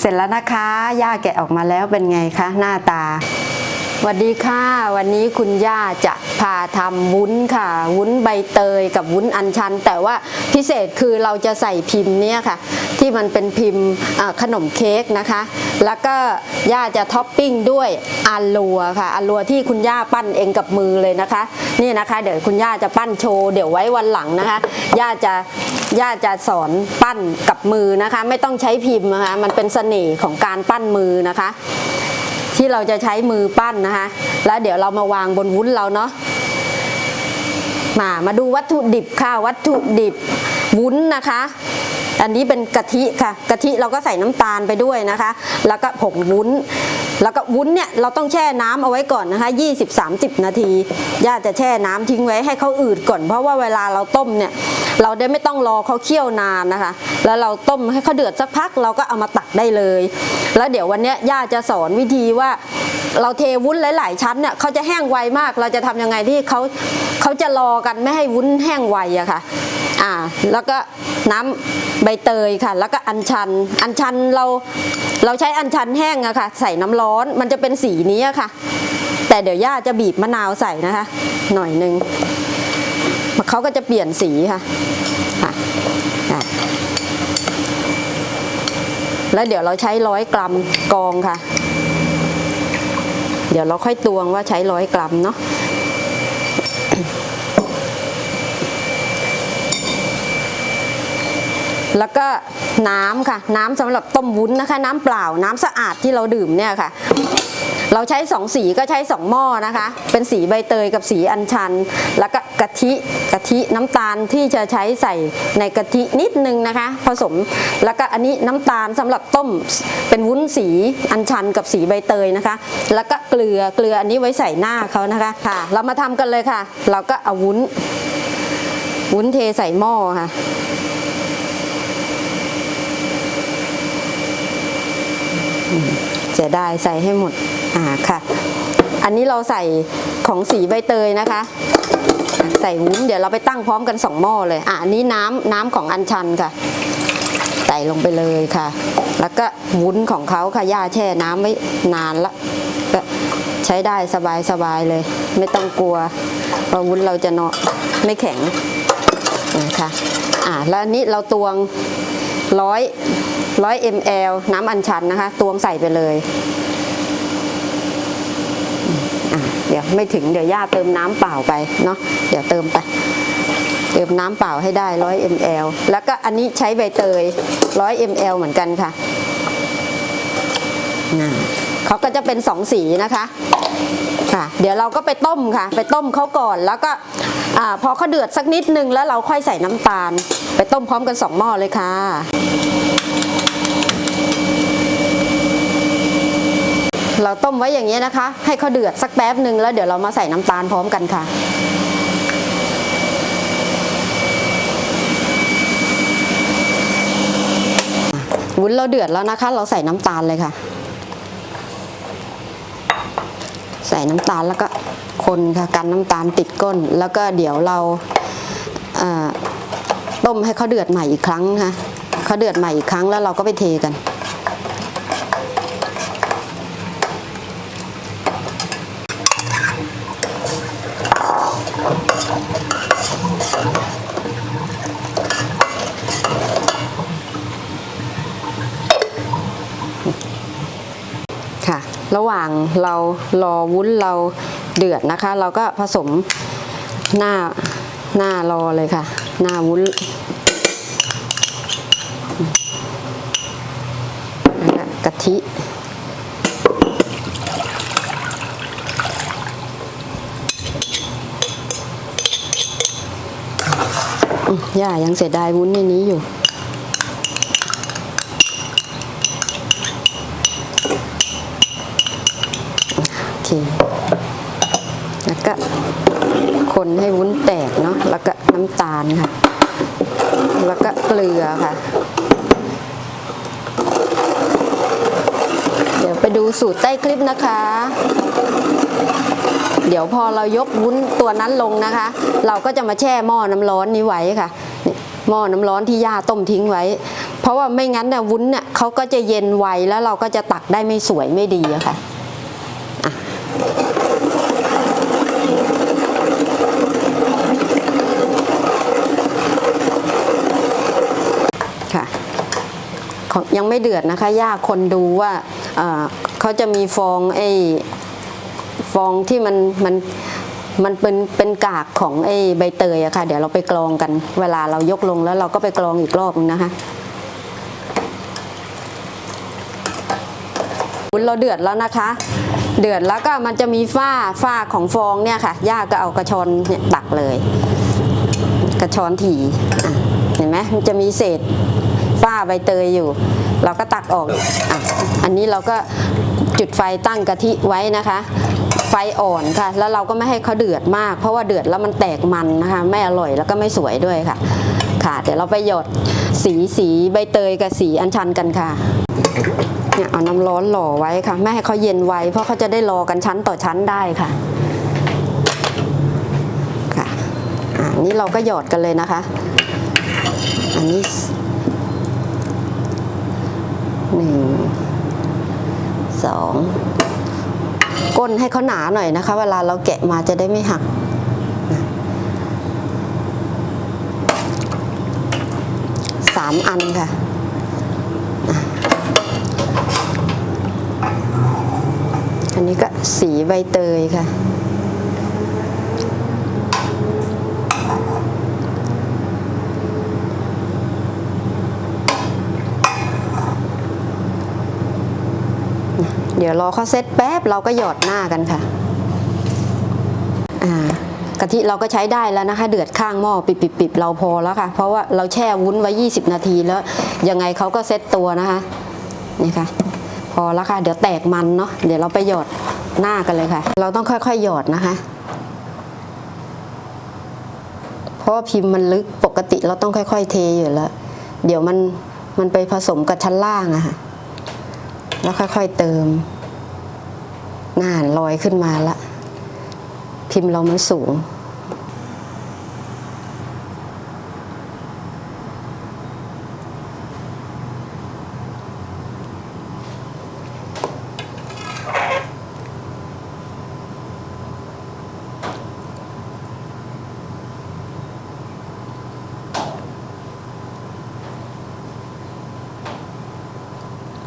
เสร็จแล้วนะคะย่าแกะออกมาแล้วเป็นไงคะหน้าตา สวัสดีค่ะ วันนี้คุณย่าจะพาทำวุ้นค่ะ วุ้นใบเตยกับวุ้นอัญชัน แต่ว่าพิเศษคือเราจะใส่พิมพ์เนี่ยค่ะ ที่มันเป็นพิมพ์ขนมเค้กนะคะ แล้วก็ย่าจะท็อปปิ้งด้วยอาลัวค่ะอาลัวที่คุณย่าปั้นเองกับมือเลยนะคะ นี่นะคะ เดี๋ยวคุณย่าจะปั้นโชว์เดี๋ยวไว้วันหลังนะคะย่าจะย่าจะสอนปั้นกับมือนะคะ ไม่ต้องใช้พิมพ์นะคะ มันเป็นเสน่ห์ของการปั้นมือนะคะ ที่เราจะใช้มือปั้นนะคะ แล้วเดี๋ยวเรามาวางบนวุ้นเราเนาะมามาดูวัตถุดิบค่ะวัตถุดิบวุ้นนะคะ อันนี้เป็นกะทิค่ะกะทิเราก็ใส่น้ำตาลไปด้วยนะคะ แล้วก็ผงวุ้น แล้วก็วุ้นเนี่ยเราต้องแช่น้ำเอาไว้ก่อนนะคะ 20-30 นาทีย่าจะแช่น้ำทิ้งไว้ให้เขาอืดก่อน เพราะว่าเวลาเราต้มเนี่ยเราได้ไม่ต้องรอเขาเคี่ยวนานนะคะ แล้วเราต้มให้เขาเดือดสักพักเราก็เอามาตักได้เลย แล้วเดี๋ยววันนี้ย่าจะสอนวิธีว่าเราเทวุ้นหลาย ๆ ชั้นเนี่ยเขาจะแห้งไวมาก เราจะทำยังไงที่เขาเขาจะรอกันไม่ให้วุ้นแห้งไวอะค่ะ อ่าแล้วก็น้ำใบเตยค่ะ แล้วก็อัญชัน อัญชันเราเราใช้อัญชันแห้งอะค่ะ ใส่น้ำร้อนมันจะเป็นสีนี้อะค่ะ แต่เดี๋ยวย่าจะบีบมะนาวใส่นะคะ หน่อยหนึ่งเขาก็จะเปลี่ยนสีค่ะค่ะแล้วเดี๋ยวเราใช้ร้อยกรัมกองค่ะ เดี๋ยวเราค่อยตวงว่าใช้ร้อยกรัมเนาะ แล้วก็น้ำค่ะ น้ำสำหรับต้มวุ้นนะคะ น้ำเปล่าน้ำสะอาดที่เราดื่มเนี่ยค่ะ เราใช้สองสีก็ใช้สองหม้อนะคะ เป็นสีใบเตยกับสีอัญชัน แล้วก็กะทิกะทิน้ำตาลที่จะใช้ใส่ในกะทินิดนึงนะคะ ผสมแล้วก็อันนี้น้ำตาลสำหรับต้มเป็นวุ้นสีอัญชันกับสีใบเตยนะคะ แล้วก็เกลือเกลืออันนี้ไว้ใส่หน้าเขานะคะค่ะ เรามาทำกันเลยค่ะ เราก็เอาวุ้น วุ้นเทใส่หม้อค่ะ เสียดายใส่ให้หมดอ่าค่ะ อันนี้เราใส่ของสีใบเตยนะคะ ใส่วุ้นเดี๋ยวเราไปตั้งพร้อมกันสองหม้อเลยอ่าอันนี้น้ำน้ำของอัญชันค่ะ ใส่ลงไปเลยค่ะ แล้วก็วุ้นของเขาค่ะย่าแช่น้ำไว้นานละก็ใช้ได้สบายสบายเลย ไม่ต้องกลัวเพราะวุ้นเราจะเนาะไม่แข็งนะคะอ่าแล้วอันนี้เราตวง ร้อยร้อยมลน้ำอัญชันนะคะ ตวงใส่ไปเลย เดี๋ยวไม่ถึงเดี๋ยวย่าเติมน้ำเปล่าไปเนาะ เดี๋ยวเติมไป เติมน้ำเปล่าให้ได้100 ml แล้วก็อันนี้ใช้ใบเตย100 ml เหมือนกันค่ะเขาก็จะเป็นสองสีนะคะ ค่ะ เดี๋ยวเราก็ไปต้มค่ะ ไปต้มเขาก่อนแล้วก็อพอเขาเดือดสักนิดนึงแล้วเราค่อยใส่น้ำตาล ไปต้มพร้อมกันสองหม้อเลยค่ะเราต้มไว้อย่างนี้ยนะคะ ให้เขาเดือดสักแป๊บหนึ่งแล้วเดี๋ยวเรามาใส่น้ำตาลพร้อมกันค่ะ วุ้นเราเดือดแล้วนะคะ เราใส่น้ำตาลเลยค่ะ ใส่น้ำตาลแล้วก็คนค่ะกันน้ำตาลติดก้น แล้วก็เดี๋ยวเราต้มให้เขาเดือดใหม่อีกครั้งนะคะเขาเดือดใหม่อีกครั้งแล้วเราก็ไปเทกัน ค่ะ ระหว่างเรารอวุ้นเราเดือดนะคะ เราก็ผสมหน้าหน้ารอเลยค่ะ หน้าวุ้นกะทิอย่ายังเสียดายวุ้นในนี้อยู่ คแล้วก็คนให้วุ้นแตกเนาะแล้วก็น้ำตาลค่ะ แล้วก็เกลือค่ะ เดี๋ยวไปดูสูตรใต้คลิปนะคะ เดี๋ยวพอเรายกวุ้นตัวนั้นลงนะคะ เราก็จะมาแช่หม้อน้ำร้อนนี้ไว้ค่ะหม้อน้ำร้อนที่ย่าต้มทิ้งไว้ เพราะว่าไม่งั้นเนี่ยวุ้นเนี่ยเขาก็จะเย็นไวแล้วเราก็จะตักได้ไม่สวยไม่ดีอะค่ะอะ ค่ะของ ยังไม่เดือดนะคะย่าคนดูว่าเขาจะมีฟองไอ้ฟองที่มันมันมันเป็นเป็นกากของไอ้ใบเตยอะค่ะ เดี๋ยวเราไปกรองกัน เวลาเรายกลงแล้วเราก็ไปกรองอีกรอบนึงนะคะวุ้นเราเดือดแล้วนะคะ เดือดแล้วก็มันจะมีฝ้าฝ้าของฟองเนี่ยค่ะย่าก็เอากระชอนเนี่ยตักเลย กระชอนถี่เห็นไหมมันจะมีเศษ ฝ้าใบเตยอยู่ เราก็ตักออกอะอันนี้เราก็จุดไฟตั้งกะทิไว้นะคะ ไฟอ่อนค่ะ แล้วเราก็ไม่ให้เขาเดือดมาก เพราะว่าเดือดแล้วมันแตกมันนะคะ ไม่อร่อยแล้วก็ไม่สวยด้วยค่ะ ค่ะเดี๋ยวเราไปหยดสีสีใบเตยกับสีอัญชันกันค่ะเนี่ยเอาน้ำร้อนหล่อไว้ค่ะ ไม่ให้เขาเย็นไวเพราะเขาจะได้รอกันชั้นต่อชั้นได้ค่ะ ค่ะอ่านี่เราก็หยอดกันเลยนะคะ อันนี้ หนึ่งสองก้นให้เขาหนาหน่อยนะคะ เวลาเราแกะมาจะได้ไม่หักสามอันค่ะอันนี้ก็สีใบเตยค่ะ เดี๋ยวรอเขาเซตแป๊บเราก็หยอดหน้ากันค่ะอ่ากะทิเราก็ใช้ได้แล้วนะคะ เดือดข้างหม้อปิบๆเราพอแล้วค่ะ เพราะว่าเราแช่วุ้นไว้ 20 นาทีแล้ว ยังไงเขาก็เซตตัวนะคะนี่ค่ะ พอแล้วค่ะ เดี๋ยวแตกมันเนาะเดี๋ยวเราไปหยอดหน้ากันเลยค่ะ เราต้องค่อยๆหยอดนะคะ เพราะว่าพิมพ์มันลึกปกติเราต้องค่อย ๆ เทอยู่แล้ว เดี๋ยวมันมันไปผสมกับชั้นล่างอะค่ะ แล้วค่อยๆเติมหนาลอยขึ้นมาละ พิมพ์เรามันสูง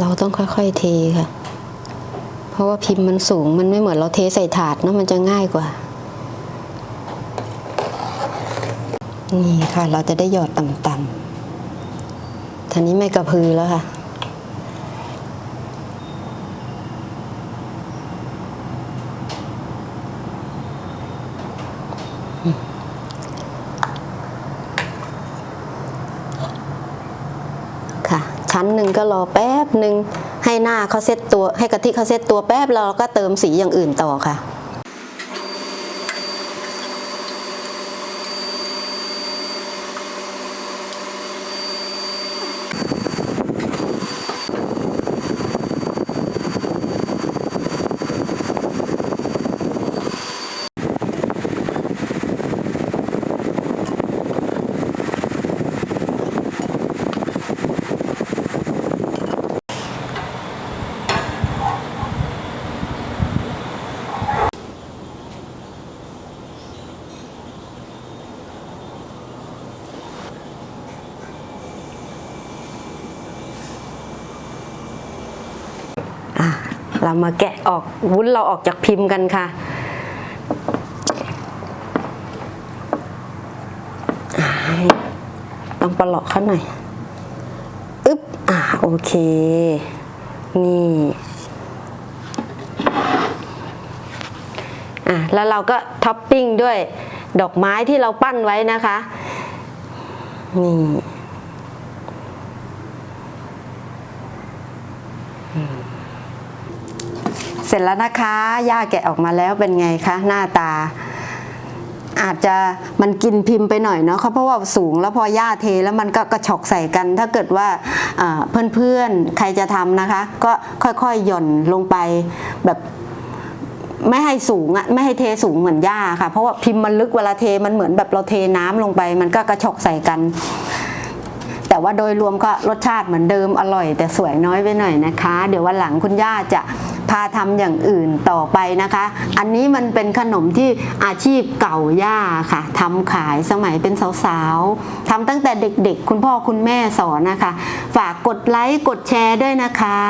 เราต้องค่อยๆเทค่ะ เพราะว่าพิมพ์มันสูงมันไม่เหมือนเราเทใส่ถาดนะมันจะง่ายกว่า นี่ค่ะ เราจะได้หยอดต่ำๆทีนี้ไม่กระพือแล้วค่ะ ค่ะ ชั้นหนึ่งก็รอแป๊บหนึ่งให้หน้าเขาเซตตัวให้กะทิเขาเซตตัวแป๊บแล้วเราก็เติมสีอย่างอื่นต่อค่ะ เรามาแกะออกวุ้นเราออกจากพิมพ์กันค่ะอ่าต้องประหลอกเขาหน่อยอึ๊บอ่าโอเค นี่อะแล้วเราก็ท็อปปิ้งด้วยดอกไม้ที่เราปั้นไว้นะคะ นี่ เส ร็จแล้วนะคะย่าแกะออกมาแล้วเป็นไงคะหน้าตา อาจจะมันกินพิมพ์ไปหน่อยเนาะเพราะว่าสูงแล้วพอย่าเทแล้วมันก็กระชอกใส่กัน ถ้าเกิดว่าเพื่อนๆใครจะทำนะคะ ก็ค่อยๆหย่อนลงไปแบบไม่ให้สูงอะไม่ให้เทสูงเหมือนย่าค่ะ เพราะว่าพิมพ์มันลึกเวลาเทมันเหมือนแบบเราเทน้ำลงไป มันก็กระชอกใส่กัน แต่ว่าโดยรวมก็รสชาติเหมือนเดิมอร่อย แต่สวยน้อยไปหน่อยนะคะ เดี๋ยววันหลังคุณย่าจะ พาทำอย่างอื่นต่อไปนะคะ อันนี้มันเป็นขนมที่อาชีพเก่าย่าค่ะทำขายสมัยเป็นสาวๆทำตั้งแต่เด็กๆ คุณพ่อคุณแม่สอนนะคะ ฝากกดไลค์กดแชร์ด้วยนะคะ